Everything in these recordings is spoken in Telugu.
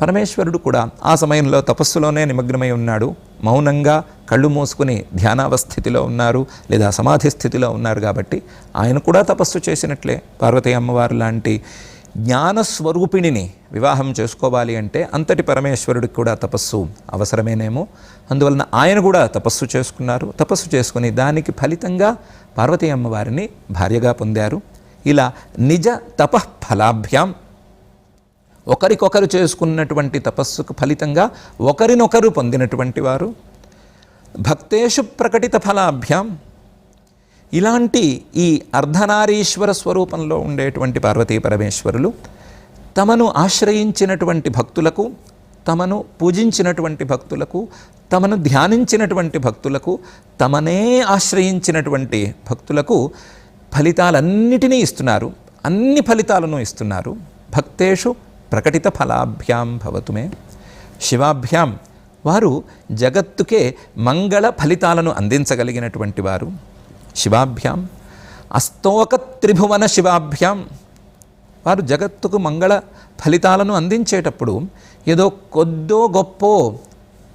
పరమేశ్వరుడు కూడా ఆ సమయంలో తపస్సులోనే నిమగ్నమై ఉన్నాడు. మౌనంగా కళ్ళు మూసుకుని ధ్యానావస్థితిలో ఉన్నారు లేదా సమాధి స్థితిలో ఉన్నారు కాబట్టి ఆయన కూడా తపస్సు చేసినట్లే. పార్వతీ అమ్మవారు లాంటి జ్ఞానస్వరూపిణిని వివాహం చేసుకోవాలి అంటే అంతటి పరమేశ్వరుడికి కూడా తపస్సు అవసరమేనేమో. అందువలన ఆయన కూడా తపస్సు చేసుకున్నారు. తపస్సు చేసుకుని దానికి ఫలితంగా పార్వతీ అమ్మవారిని భార్యగా పొందారు. ఇలా నిజ తపఃఫలాభ్యాం ఒకరికొకరు చేసుకున్నటువంటి తపస్సుకు ఫలితంగా ఒకరినొకరు పొందినటువంటి వారు. భక్తేషు ప్రకటిత ఫలాభ్యాం. ఇలాంటి ఈ అర్ధనారీశ్వర స్వరూపంలో ఉండేటువంటి పార్వతీ పరమేశ్వరులు తమను ఆశ్రయించినటువంటి భక్తులకు తమను పూజించినటువంటి భక్తులకు తమను ధ్యానించినటువంటి భక్తులకు తమనే ఆశ్రయించినటువంటి భక్తులకు ఫలితాలన్నిటినీ ఇస్తున్నారు. అన్ని ఫలితాలను ఇస్తున్నారు. భక్తేషు ప్రకటిత ఫలాభ్యాం భవతుమే శివాభ్యాం వారు జగత్తుకే మంగళ ఫలితాలను అందించగలిగినటువంటి వారు. శివాభ్యాం అస్తోక త్రిభువన శివాభ్యాం వారు జగత్తుకు మంగళ ఫలితాలను అందించేటప్పుడు ఏదో కొద్దో గొప్పో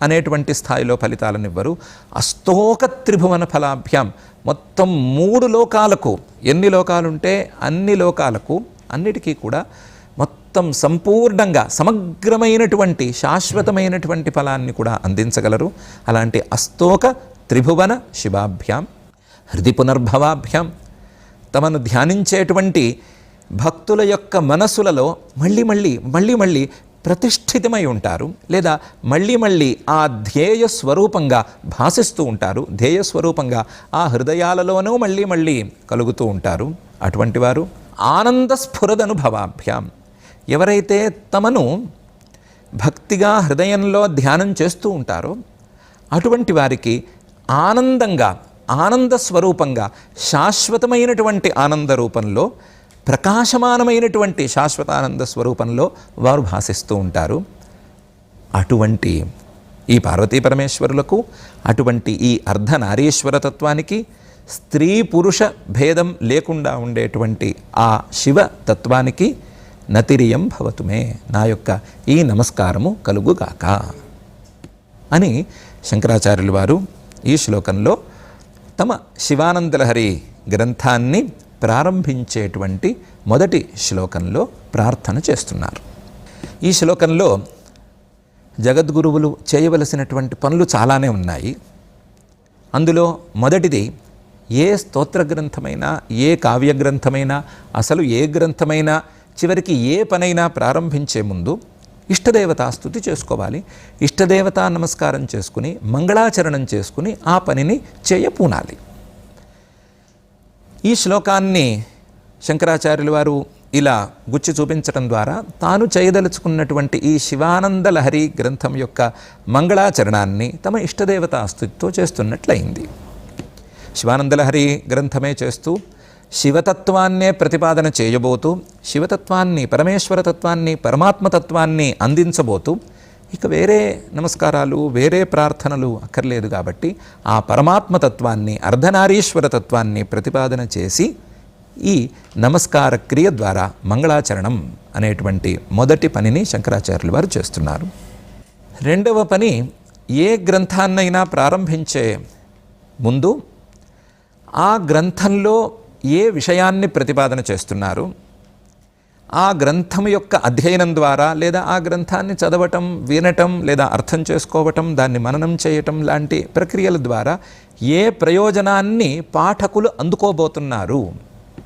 అనేటువంటి స్థాయిలో ఫలితాలను ఇవ్వరు. అస్తోక త్రిభువన ఫలాభ్యాం మొత్తం మూడు లోకాలకు ఎన్ని లోకాలుంటే అన్ని లోకాలకు అన్నిటికీ కూడా మొత్తం సంపూర్ణంగా సమగ్రమైనటువంటి శాశ్వతమైనటువంటి ఫలాన్ని కూడా అందించగలరు. అలాంటి అస్తోక త్రిభువన శివాభ్యాం హృది పునర్భవాభ్యాం తమను ధ్యానించేటువంటి భక్తుల యొక్క మనసులలో మళ్ళీ మళ్ళీ మళ్ళీ మళ్ళీ ప్రతిష్ఠితమై ఉంటారు. లేదా మళ్ళీ మళ్ళీ ఆ ధ్యేయ స్వరూపంగా భాసిస్తూ ఉంటారు. ధ్యేయ స్వరూపంగా ఆ హృదయాలలోనూ మళ్ళీ మళ్ళీ కలుగుతూ ఉంటారు. అటువంటి వారు ఆనంద స్ఫురదనుభవాభ్యాం. ఎవరైతే తమను భక్తిగా హృదయంలో ధ్యానం చేస్తూ ఉంటారో అటువంటి వారికి ఆనందంగా ఆనంద స్వరూపంగా శాశ్వతమైనటువంటి ఆనంద రూపంలో ప్రకాశమానమైనటువంటి శాశ్వతానంద స్వరూపంలో వారు భాసిస్తూ ఉంటారు. అటువంటి ఈ పార్వతీ పరమేశ్వరులకు అటువంటి ఈ అర్ధనారీశ్వర తత్వానికి స్త్రీ పురుష భేదం లేకుండా ఉండేటువంటి ఆ శివ తత్వానికి నతిరియం భవతుమే నా యొక్క ఈ నమస్కారము కలుగుగాక. అని శంకరాచార్యులు వారు ఈ శ్లోకంలో తమ శివానందలహరి గ్రంథాన్ని ప్రారంభించేటువంటి మొదటి శ్లోకంలో ప్రార్థన చేస్తున్నారు. ఈ శ్లోకంలో జగద్గురువులు చేయవలసినటువంటి పనులు చాలానే ఉన్నాయి. అందులో మొదటిది ఏ స్తోత్ర గ్రంథమైనా ఏ కావ్య గ్రంథమైనా అసలు ఏ గ్రంథమైనా చివరికి ఏ పనైనా ప్రారంభించే ముందు ఇష్టదేవతాస్థుతి చేసుకోవాలి. ఇష్టదేవతా నమస్కారం చేసుకుని మంగళాచరణం చేసుకుని ఆ పనిని చేయపూనాలి. ఈ శ్లోకాన్ని శంకరాచార్యుల వారు ఇలా గుచ్చి చూపించడం ద్వారా తాను చేయదలుచుకున్నటువంటి ఈ శివానంద లహరి గ్రంథం యొక్క మంగళాచరణాన్ని తమ ఇష్టదేవతా స్థుతితో చేస్తున్నట్లయింది. శివానందలహరి గ్రంథమే చేస్తూ శివతత్వాన్నే ప్రతిపాదన చేయబోతూ శివతత్వాన్ని పరమేశ్వర తత్వాన్ని పరమాత్మతత్వాన్ని అందించబోతూ ఇక వేరే నమస్కారాలు వేరే ప్రార్థనలు అక్కర్లేదు కాబట్టి ఆ పరమాత్మతత్వాన్ని అర్ధనారీశ్వరతత్వాన్ని ప్రతిపాదన చేసి ఈ నమస్కార క్రియ ద్వారా మంగళాచరణం అనేటువంటి మొదటి పనిని శంకరాచార్యులు వారు చేస్తున్నారు. రెండవ పని ఏ గ్రంథాన్నైనా ప్రారంభించే ముందు ఆ గ్రంథంలో ఏ విషయాన్ని ప్రతిపాదన చేస్తున్నారు? ఆ గ్రంథం యొక్క అధ్యయనం ద్వారా లేదా ఆ గ్రంథాన్ని చదవటం వినటం లేదా అర్థం చేసుకోవటం దాన్ని మననం చేయటం లాంటి ప్రక్రియల ద్వారా ఏ ప్రయోజనాన్ని పాఠకులు అందుకోబోతున్నారు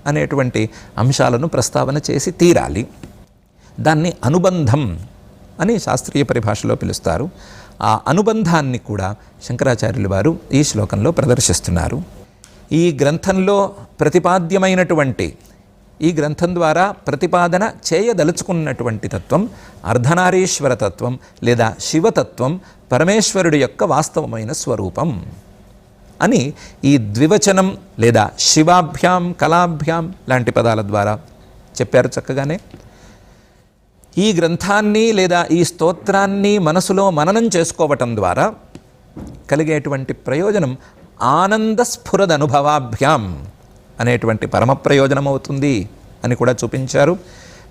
అనేటువంటి అంశాలను ప్రస్తావన చేసి తీరాలి. దాన్ని అనుబంధం అని శాస్త్రీయ పరిభాషలో పిలుస్తారు. ఆ అనుబంధాన్ని కూడా శంకరాచార్యులు వారు ఈ శ్లోకంలో ప్రదర్శిస్తున్నారు. ఈ గ్రంథంలో ప్రతిపాద్యమైనటువంటి ఈ గ్రంథం ద్వారా ప్రతిపాదన చేయదలుచుకున్నటువంటి తత్వం అర్ధనారీశ్వర తత్వం లేదా శివతత్వం పరమేశ్వరుడి యొక్క వాస్తవమైన స్వరూపం. అని ఈ ద్వివచనం లేదా శివాభ్యాం కళాభ్యాం లాంటి పదాల ద్వారా చెప్పారు చక్కగానే. ఈ గ్రంథాన్ని లేదా ఈ స్తోత్రాన్ని మనసులో మననం చేసుకోవటం ద్వారా కలిగేటువంటి ప్రయోజనం ఆనంద అనుభవాభ్యాం అనేటువంటి పరమ ప్రయోజనం అవుతుంది అని కూడా చూపించారు.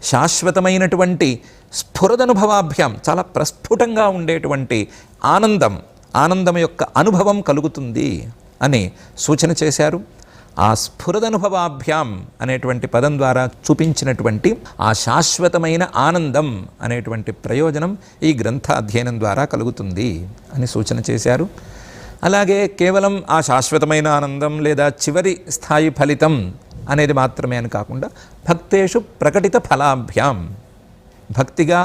శాశ్వతమైనటువంటి స్ఫురదనుభవాభ్యాం చాలా ప్రస్ఫుటంగా ఉండేటువంటి ఆనందం ఆనందం యొక్క అనుభవం కలుగుతుంది అని సూచన చేశారు. ఆ స్ఫురదనుభవాభ్యాం అనేటువంటి పదం ద్వారా చూపించినటువంటి ఆ శాశ్వతమైన ఆనందం అనేటువంటి ప్రయోజనం ఈ గ్రంథ అధ్యయనం ద్వారా కలుగుతుంది అని సూచన చేశారు. అలాగే కేవలం ఆ శాశ్వతమైన ఆనందం లేదా చివరి స్థాయి ఫలితం అనేది మాత్రమే అని కాకుండా భక్తేషు ప్రకటిత ఫలాభ్యాం. భక్తిగా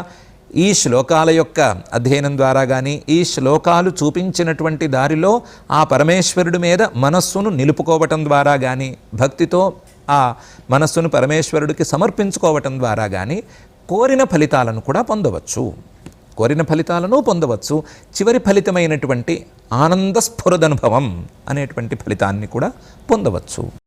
ఈ శ్లోకాల యొక్క అధ్యయనం ద్వారా కానీ ఈ శ్లోకాలు చూపించినటువంటి దారిలో ఆ పరమేశ్వరుడి మీద మనస్సును నిలుపుకోవటం ద్వారా కానీ భక్తితో ఆ మనస్సును పరమేశ్వరుడికి సమర్పించుకోవటం ద్వారా కానీ కోరిన ఫలితాలను కూడా పొందవచ్చు. కోరిన ఫలితాలను పొందవచ్చు. చివరి ఫలితమైనటువంటి ఆనంద స్ఫురదనుభవం అనేటువంటి ఫలితాన్ని కూడా పొందవచ్చు.